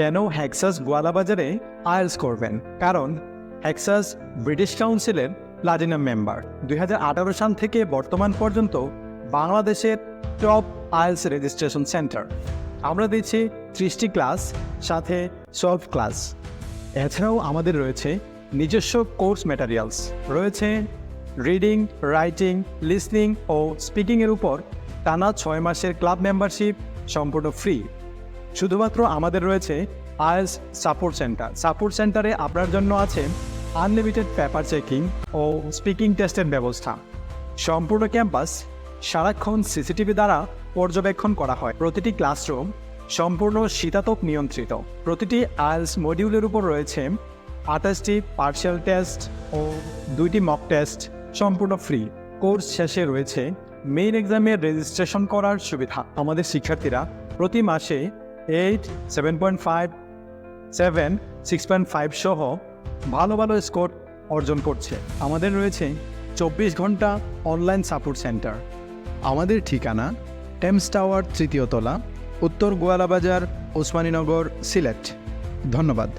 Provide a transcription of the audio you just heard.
কেন হ্যাক্সাস গোয়ালাবাজারে আয়েলস করবেন? কারণ হ্যাক্সাস ব্রিটিশ কাউন্সিলের প্লাটিনাম মেম্বার দুই হাজার আঠারো সাল থেকে বর্তমান পর্যন্ত বাংলাদেশের টপ আয়েলস রেজিস্ট্রেশন সেন্টার আমরা দিচ্ছি ত্রিশটি ক্লাস, সাথে সলভ ক্লাস। এছাড়াও আমাদের রয়েছে নিজস্ব কোর্স ম্যাটেরিয়ালস। রয়েছে রিডিং, রাইটিং, লিসনিং ও স্পিকিংয়ের উপর টানা ছয় মাসের ক্লাব মেম্বারশিপ সম্পূর্ণ ফ্রি। শুধুমাত্র আমাদের রয়েছে আইএলস সাপোর্ট সেন্টার। সাপোর্ট সেন্টারে আপনার জন্য আছে আনলিমিটেড পেপার চেকিং ও স্পিকিং টেস্টের ব্যবস্থা। সম্পূর্ণ ক্যাম্পাস সারাক্ষণ সিসিটিভি দ্বারা পর্যবেক্ষণ করা হয়। প্রতিটি ক্লাসরুম সম্পূর্ণ শীতাতপ নিয়ন্ত্রিত। প্রতিটি আইএলস মডিউলের উপর রয়েছে আঠাশটি পার্শিয়াল টেস্ট ও দুইটি মক টেস্ট সম্পূর্ণ ফ্রি কোর্স শেষে রয়েছে মেইন এক্সামের রেজিস্ট্রেশন করার সুবিধা। আমাদের শিক্ষার্থীরা প্রতি মাসে eight seven point five seven six point five সহ ভালো ভালো স্কোর অর্জন করছে। আমাদের রয়েছে চব্বিশ ঘণ্টা অনলাইন সাপোর্ট সেন্টার আমাদের ঠিকানা টেমস টাওয়ার তৃতীয় তলা, উত্তর গোয়ালাবাজার, ওসমানীনগর, সিলেট। ধন্যবাদ।